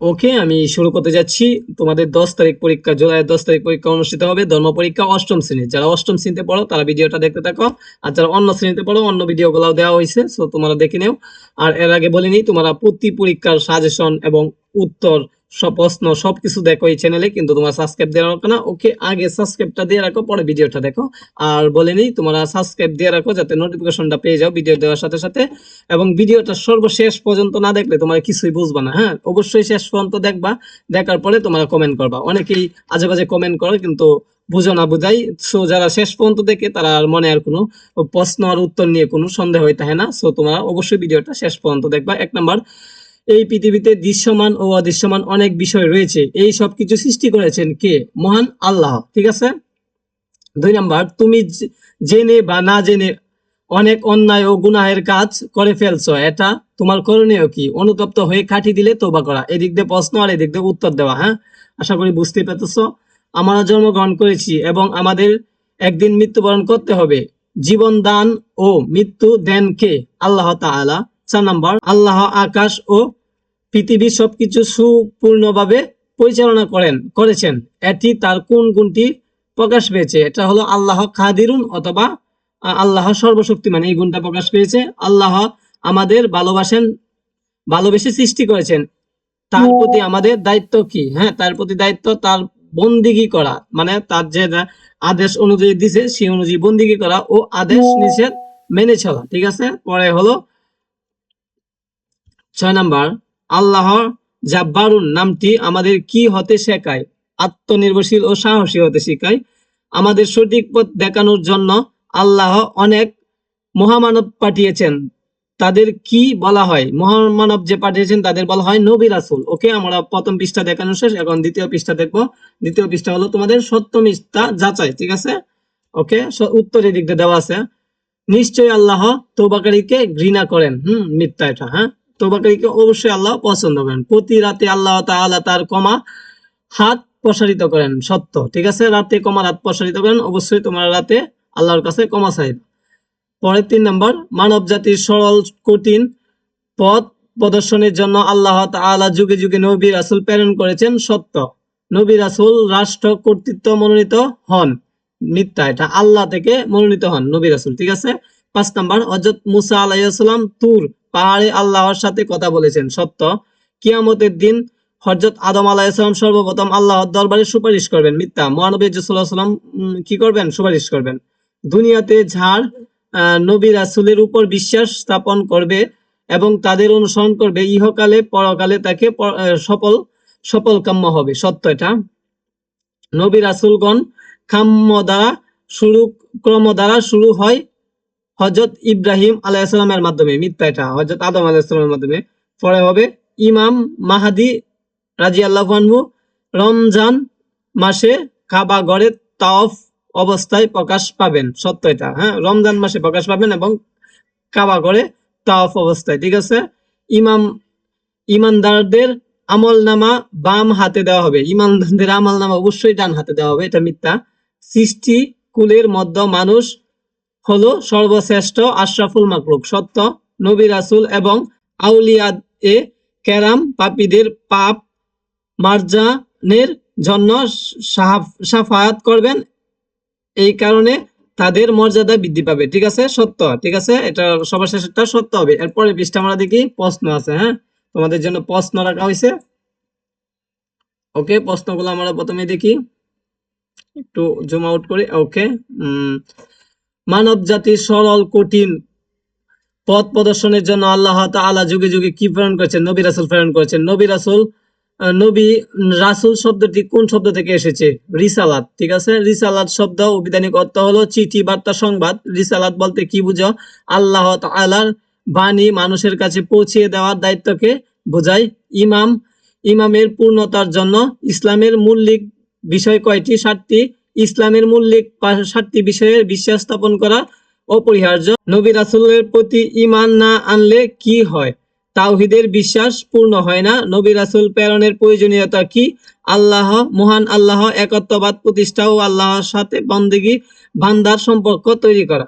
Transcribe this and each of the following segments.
ওকে, আমি শুরু করতে যাচ্ছি। তোমাদের দশ তারিখ পরীক্ষা জুলাই দশ তারিখ পরীক্ষা অনুষ্ঠিত হবে ধর্ম পরীক্ষা অষ্টম শ্রেণি। যারা অষ্টম শ্রেণীতে পড়ো, তারা ভিডিওটা দেখতে থাকো। আর যারা অন্য শ্রেণীতে পড়ো, অন্য ভিডিওগুলোও দেওয়া হয়েছে সো তোমরা দেখে নেও। আর এর আগে বলিনি, তোমরা প্রতি পরীক্ষার সাজেশন এবং উত্তর সব প্রশ্ন, সবকিছু দেখো এই চ্যানেলে কিন্তু তোমার সাবস্ক্রাইব দেওয়া রাখো না। ওকে, আগে সাবস্ক্রাইবটা দিয়ে রাখো, পরে ভিডিওটা দেখো। আর বলে বলেনি তোমরা সাবস্ক্রাইব দিয়ে রাখো, যাতে নোটিফিকেশনটা পেয়ে যাও ভিডিও দেওয়ার সাথে সাথে। এবং ভিডিওটা সর্বশেষ পর্যন্ত না দেখলে তোমরা কিছুই বুঝবা না হ্যাঁ? অবশ্যই শেষ পর্যন্ত দেখবা, দেখার পরে তোমরা কমেন্ট করবা। অনেকেই আজে বাজে কমেন্ট করো, কিন্তু বুঝো না, বুঝাই। সো যারা শেষ পর্যন্ত দেখে, তারা আর মনে আর কোনো প্রশ্ন আর উত্তর নিয়ে কোনো সন্দেহ হয়ে থাকে না। সো তোমরা অবশ্যই ভিডিওটা শেষ পর্যন্ত দেখবা। এক নাম্বার এই পৃথিবীতে দৃশ্যমান ও অদৃশ্যমান অনেক বিষয় রয়েছে। এই সব কিছু সৃষ্টি করেছেন কে? মহান আল্লাহ। ঠিক আছে? দুই নাম্বার, তুমি জেনে বা না জেনে অনেক অন্যায় ও গুনাহের কাজ করে ফেলছো। এটা তোমার করণীয় কি? অনুতপ্ত হয়ে কাটি দিলে তোবা করা। এদিক দিয়ে প্রশ্ন আর এদিক দিয়ে উত্তর দেওয়া হ্যাঁ? আশা করি বুঝতে পেরেছ। আমরা জন্মগ্রহণ করেছি এবং আমাদের একদিন মৃত্যুবরণ করতে হবে। জীবন দান ও মৃত্যু দেন কে? আল্লাহ তাআলা। চার নাম্বার, আল্লাহ আকাশ ও পৃথিবী সবকিছু সুপূর্ণভাবে পরিচালনা করেন, করেছেন। এটি তার কোন গুণটি প্রকাশ পেয়েছে? এটা হলো আল্লাহ খাদিরুন অথবা আল্লাহ সর্বশক্তিমান। এই গুণটা প্রকাশ পেয়েছে। আল্লাহ আমাদের ভালোবাসেন, ভালোবেসে সৃষ্টি করেছেন। তার প্রতি আমাদের দায়িত্ব কি? হ্যাঁ তার প্রতি দায়িত্ব তার বন্দিগি করা। মানে তার যে আদেশ অনুযায়ী দিছে, সেই অনুযায়ী বন্দিগি করা ও আদেশ নিষেধ মেনে চলা। ঠিক আছে? পরে হলো ছয় নাম্বার। আল্লাহর জাব্বারুন নামটি আমাদের কি হতে শেখায়? আত্মনির্ভরশীল ও সাহসী হতে শেখায়। আমাদের সঠিক পথ দেখানোর জন্য আল্লাহ অনেক মহামানব পাঠিয়েছেন। তাদের কি বলা হয়? মহামানব যে পাঠিয়েছেন তাদের বলা হয় নবী রাসূল। ওকে, আমরা প্রথম পৃষ্ঠা দেখানো শেষ, এখন দ্বিতীয় পৃষ্ঠা দেখব। দ্বিতীয় পৃষ্ঠা হলো তোমাদের সত্য মিথ্যা যাচাই, ঠিক আছে? ওকে উত্তরের দিয়ে দেওয়া আছে। নিশ্চয়ই আল্লাহ তৌবাকারীকে ঘৃণা করেন। হুম, মিথ্যা এটা হ্যাঁ? তৌবাকারীকে অবশ্যই আল্লাহ পছন্দ করেন। প্রতি রাতে আল্লাহ তাআলা তার কমা হাত প্রসারিত করেন, সত্য। ঠিক আছে? রাতে কমা হাত প্রসারিত করেন, অবশ্যই তোমরা রাতে আল্লাহর কাছে কমা চাইবে। পরের তিন নম্বর, মানব জাতির সরল কঠিন পথ প্রদর্শনের জন্য আল্লাহ তাআলা যুগে যুগে নবী রাসূল প্রেরণ করেছেন, সত্য। নবী রাসূল রাষ্ট্র কর্তৃত্ব মনোনীত হন, মিথ্যা। এটা আল্লাহ থেকে মনোনীত হন নবী রাসূল, ঠিক আছে? পাঁচ নাম্বার, হযরত মুসা আলাইহিসসালাম তুর পাহাড়ে আল্লাহর সাথে কথা বলেছেন। সত্য, কিয়ামতের দিন হযরত আদম আলাইহিসসালাম সর্বপ্রথম আল্লাহর দরবারে সুপারিশ করবেন। মিথ্যা, মহানবী সাল্লাল্লাহু সাল্লাম কি করবেন? সুপারিশ করবেন। দুনিয়াতে ঝাড় নবী রাসূলের উপর বিশ্বাস স্থাপন করবে এবং তাদের অনুসরণ করবে। ইহকালে, পরকালে তাকে সফল সফল কাম্য হবে। সত্য এটা। নবী রাসূলগণ কাম্য দ্বারা শুরু, ক্রম দ্বারা শুরু হয় হজরত ইব্রাহিম আলাইসালামের মাধ্যমে, মিথ্যা এটা হজরত আদম আলাইসালামের মাধ্যমে। পরে হবে ইমাম মাহাদি রাজি আল্লাহানহু রমজান মাসে কাবা গড়ে তাওফ অবস্থায় প্রকাশ পাবেন, সত্য এটা হ্যাঁ? রমজান মাসে প্রকাশ পাবেন এবং কাবা গড়ে তাওফ অবস্থায়, ঠিক আছে? ইমাম, ইমানদারদের আমল নামা বাম হাতে দেওয়া হবে, ইমানদারদের আমল নামা অবশ্যই ডান হাতে দেওয়া হবে, এটা মিথ্যা। সৃষ্টি কুলের মধ্য মানুষ হলো সর্বশ্রেষ্ঠ আশরাফুল মাকলুক সত্য, নবী রাসূল এবং আউলিয়া এ কেরাম পাপীদের পাপ মার্জানের জন্য সাফায়াত করবেন। এই কারণে তাদের মর্যাদা বৃদ্ধি পাবে। ঠিক আছে? সত্য। ঠিক আছে? এটা সবার শেষেরটা সত্য হবে। এরপরে পৃষ্ঠা আমরা দেখি প্রশ্ন আছে হ্যাঁ? তোমাদের জন্য প্রশ্ন রাখা হয়েছে। ওকে, প্রশ্নগুলো আমরা প্রথমে দেখি। একটু জুম আউট করি। ওকে মানব জাতির সরল, কঠিন পথ প্রদর্শনের জন্য আল্লাহ তাআলা যুগে যুগে কি প্রেরণ করেছেন? নবী রাসুল প্রেরণ করেছেন। নবী রাসুল নবী রাসুল শব্দটি কোন শব্দ থেকে এসেছে? রিসালাত, ঠিক আছে? রিসালাত শব্দ অভিধানিক অর্থ হলো চিঠি, বার্তা, সংবাদ। রিসালাত বলতে কি বুঝো? আল্লাহ তাআলার বাণী মানুষের কাছে পৌঁছিয়ে দেওয়ার দায়িত্বকে বোঝায় ইমাম। ইমামের পূর্ণতার জন্য ইসলামের মৌলিক বিষয় কয়টি? সাতটি। ইসলামের মৌলিক সাতটি বিষয়ে বিশ্বাস স্থাপন করা অপরিহার্য। নবী রাসূলের প্রতি ইমান না আনলে কি হয়? তাওহিদের বিশ্বাস পূর্ণ হয় না। নবী রাসূল প্রেরণের প্রয়োজনীয়তা কি? আল্লাহ, মহান আল্লাহ, একত্ববাদ, প্রতিষ্ঠা ও আল্লাহর সাথে বন্দেগী, বান্দার সম্পর্ক তৈরি করা।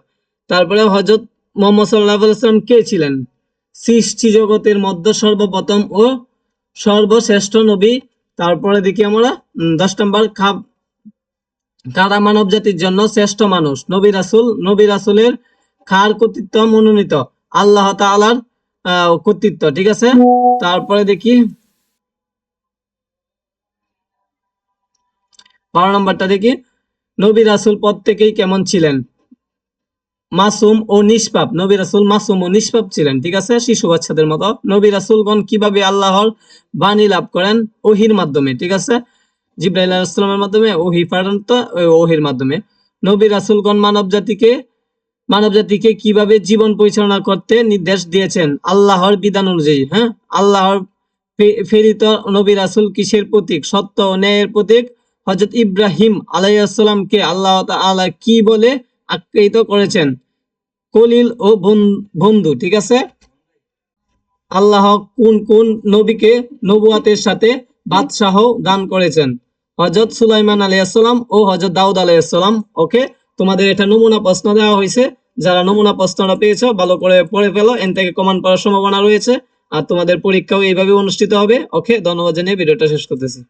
তারপরে হযরত মুহাম্মদ সাল্লাল্লাহু আলাইহি ওয়াসাল্লাম কে ছিলেন? সৃষ্টি জগতের মধ্যে সর্বপ্রথম ও সর্বশ্রেষ্ঠ নবী। তারপরে দেখি আমরা দশ নম্বর খাব কারা মানব জাতির জন্য শ্রেষ্ঠ মানুষ। নবী রাসুল নবী রাসুলের খার কর্তৃত্ব মনোনীত। আল্লাহ তাআলার আহ, কর্তৃত্ব ঠিক আছে? তারপরে দেখি। বারো নম্বরটা দেখি। নবী রাসুল প্রত্যেকেই কেমন ছিলেন? মাসুম ও নিষ্পাপ। নবী রাসুল মাসুম ও নিষ্পাপ ছিলেন ঠিক আছে? শিশু বাচ্চাদের মতো। নবী রাসুলগণ কীভাবে আল্লাহর বাণী লাভ করেন? ওহির মাধ্যমে ঠিক আছে? জিব্রাইল আলাইহিসসালামের মাধ্যমে, ওহি পাঠান তো ওহির মাধ্যমে। নবী রাসুলগণ মানব জাতিকে মানব জাতিকে কীভাবে জীবন পরিচালনা করতে নির্দেশ দিয়েছেন? আল্লাহর বিধান অনুযায়ী হ্যাঁ? আল্লাহর ফেরিত নবী রাসুল কিসের প্রতীক? সত্য ও ন্যায়ের প্রতীক? হজরত ইব্রাহিম আলাইসাল্লামকে আল্লাহ তাআলা কি বলে আখ্যায়িত করেছেন? কলিল ও বন- বন্ধু, ঠিক আছে? আল্লাহ কোন কোন নবীকে নবুয়াতের সাথে বাদশাহ দান করেছেন? হজরত সুলাইমান আলাইসাল্লাম ও হজরত দাউদ আলাইসাল্লাম ওকে? তোমাদের এটা নমুনা প্রশ্ন দেওয়া হয়েছে। যারা নমুনা প্রশ্নটা পেয়েছ, ভালো করে পড়ে ফেলো, এন থেকে কমান পড়ার সম্ভাবনা রয়েছে। আর তোমাদের পরীক্ষাও এইভাবে অনুষ্ঠিত হবে, ওকে? ধন্যবাদ জানিয়ে ভিডিওটা শেষ করতেছি।